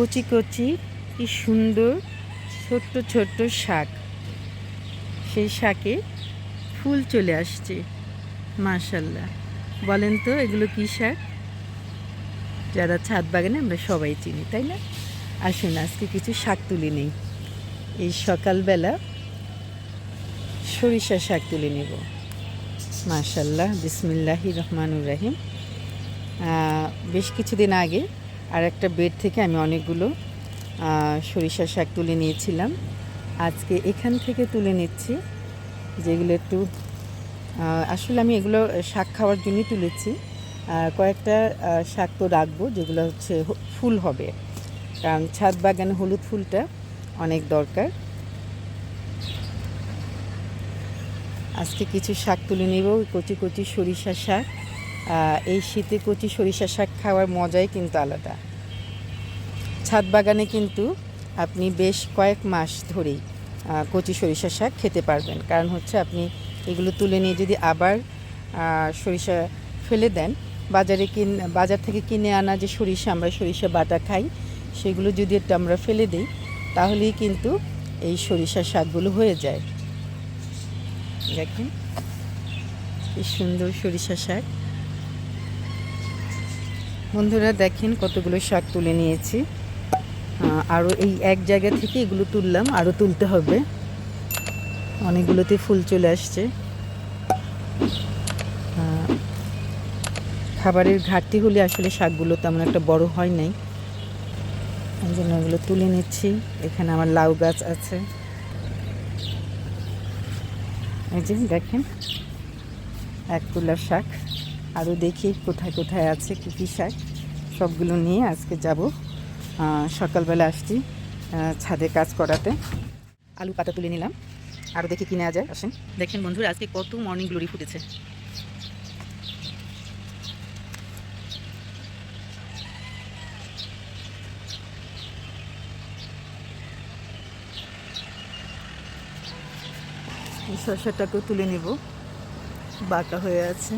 কচি কচি, কি সুন্দর, ছোট্ট ছোট্ট শাক। সেই শাকে ফুল চলে আসছে, মাশাল্লাহ। বলেন তো, এগুলো কী শাক? যারা ছাদ বাগানে, আমরা সবাই চিনি, তাই না? আসুন, আজকে কিছু শাক তুলে নেই। এই সকালবেলা সরিষা শাক তুলে নেব। মাশাল্লাহ বিসমিল্লাহি রহমানুর রাহিম। বেশ কিছুদিন আগে আর একটা বেড থেকে আমি অনেকগুলো আহ, সরিষা শাক তুলে নিয়েছিলাম। আজকে এখান থেকে তুলে নিচ্ছি যেগুলো একটু আসলে আমি এগুলো শাক খাওয়ার জন্যই তুলেছি। কয়েকটা শাক তো রাখব যেগুলো হচ্ছে ফুল হবে। কারণ ছাদ বাগানে হলুদ ফুলটা অনেক দরকার। আজকে কিছু শাক তুলে নেব কচি কচি সরিষা শাক। এই শীতে কচি সরিষা শাক খাওয়ার মজাই কিন্তু আলাদা। ছাদ বাগানে কিন্তু আপনি বেশ কয়েক মাস ধরেই কচি সরিষা শাক খেতে পারবেন। কারণ হচ্ছে আপনি এগুলো তুলে নিয়ে যদি আবার সরিষা ফেলে দেন, বাজারে কিন, বাজার থেকে কিনে আনা যে সরিষা, আমরা সরিষা বাটা খাই, সেগুলো যদি একটু আমরা ফেলে দিই, তাহলেই কিন্তু এই সরিষা শাকগুলো হয়ে যায়। দেখেন, কি সুন্দর সরিষা শাক। বন্ধুরা দেখেন কতগুলো শাক তুলে নিয়েছি। আরও এই এক জায়গা থেকে এগুলো তুললাম আরও তুলতে হবে। অনেকগুলোতে ফুল চলে আসছে। খাবারের ঘাটতি হলে আসলে শাকগুলো তেমন একটা বড় হয় নাই। এই জন্য এগুলো তুলে নিচ্ছি। এখানে আমার লাউ গাছ আছে। এই যে দেখেন, এক তুলার শাক। আরও দেখি কোথায় কোথায় আছে কী কী শাক। সবগুলো নিয়ে আজকে যাব। সকালবেলা আসছি ছাদে কাজ করাতে। আলু পাতা তুলে নিলাম। আরও দেখি কিনে যায়। আসেন। দেখেন বন্ধুরা আজকে কত মর্নিং গ্লোরি ফুটেছে। এই শসাটাকেও তুলে নেব। বাঁকা হয়ে আছে।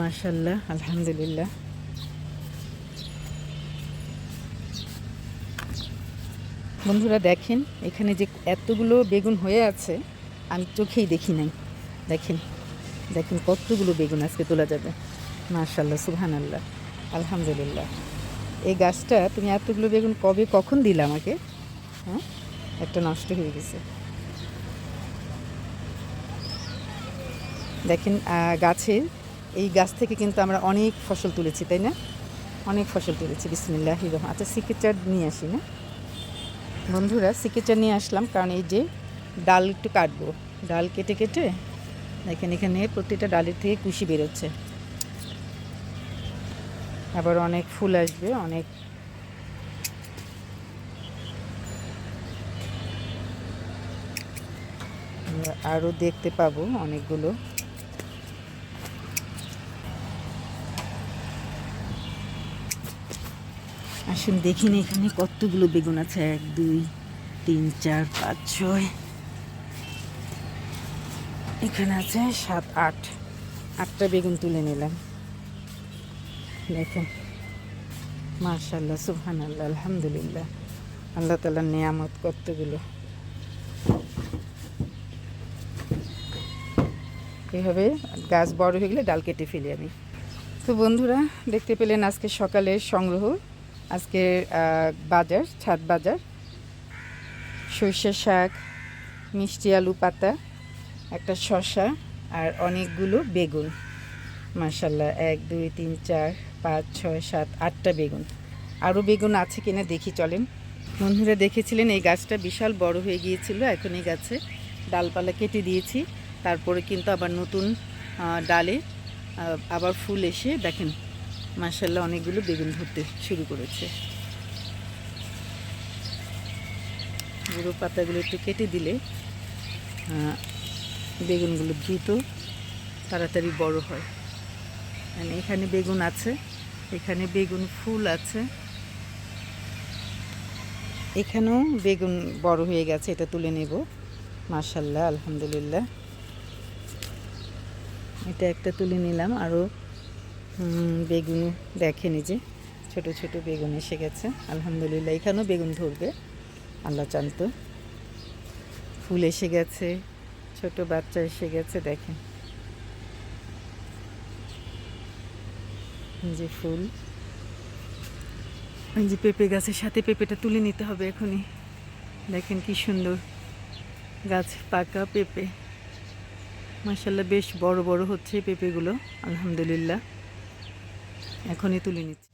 মাশাল্লাহ আলহামদুলিল্লাহ। বন্ধুরা দেখেন, এখানে যে এতগুলো বেগুন হয়ে আছে, আমি চোখেই দেখি নাই। দেখেন দেখেন কতগুলো বেগুন আজকে তোলা যাবে। মাশাল্লাহ সুবহান আল্লাহ আলহামদুলিল্লাহ। এই গাছটা, তুমি এতগুলো বেগুন কবে, কখন দিলে আমাকে? হ্যাঁ? একটা নষ্ট হয়ে গেছে। দেখেন গাছের এই গাছ থেকে কিন্তু আমরা অনেক ফসল তুলেছি, তাই না? অনেক ফসল তুলেছি বিসমিল্লাহ রহমান। আচ্ছা সিকেচার নিয়ে আসি, না? বন্ধুরা, সিকেচার নিয়ে আসলাম কারণ এই যে ডাল একটু কাটবো। ডাল কেটে কেটে দেখেন এখানে প্রতিটা ডালের থেকে কুশি বেরোচ্ছে। আবার অনেক ফুল আসবে, অনেক আরও দেখতে পাবো অনেকগুলো। আসুন দেখিন এখানে কতগুলো বেগুন আছে। এক, দুই, তিন, চার, পাঁচ, ছয়। এখানে আছে সাত, আট। আটটা বেগুন তুলে নিলাম। দেখেন। মার্শাল্লাহ সুবহান আল্লাহ আলহামদুলিল্লাহ। আল্লাহ তালার নিয়ামত কতগুলো। এভাবে গাছ বড় হয়ে গেলে ডাল কেটে ফেলি আমি। তো বন্ধুরা, দেখতে পেলেন আজকে সকালের সংগ্রহ। আজকে বাজার, ছাদ বাজার। সর্ষে শাক, মিষ্টি আলু পাতা, একটা শসা আর অনেকগুলো বেগুন। মার্শাল্লাহ এক, দুই, তিন, চার, পাঁচ, ছয়, সাত, আটটা বেগুন। আরও বেগুন আছে কিনা দেখি চলেন। বন্ধুরা দেখেছিলেন এই গাছটা বিশাল বড় হয়ে গিয়েছিল, এখন এই গাছে ডালপালা কেটে দিয়েছি। তারপরে কিন্তু আবার নতুন ডালে আবার ফুল এসে দেখেন মার্শাল্লাহ অনেকগুলো বেগুন ধরতে শুরু করেছে। বুড়ো পাতাগুলো একটু কেটে দিলে বেগুনগুলো দ্রুত তাড়াতাড়ি বড় হয়। মানে এখানে বেগুন আছে, এখানে বেগুন ফুল আছে। এখানেও বেগুন বড় হয়ে গেছে, এটা তুলে নেব। মাশাল্লাহ আলহামদুলিল্লাহ। এটা একটা তুলে নিলাম আরও বেগুন দেখেনি যে। ছোট ছোট বেগুন এসে গেছে। আলহামদুলিল্লাহ, এখানেও বেগুন ধরবে, আল্লাহ জানত। ফুল এসে গেছে, ছোট বাচ্চা এসে গেছে, দেখেন। যে ফুল। এই যে পেঁপে গাছের সাথে পেঁপেটা তুলে নিতে হবে এখনই। দেখেন কি সুন্দর গাছ, পাকা পেঁপে। মাসাল্লাহ বেশ বড় বড় হচ্ছে পেঁপেগুলো, আলহামদুলিল্লাহ। এখনই তুলে নিচ্ছি।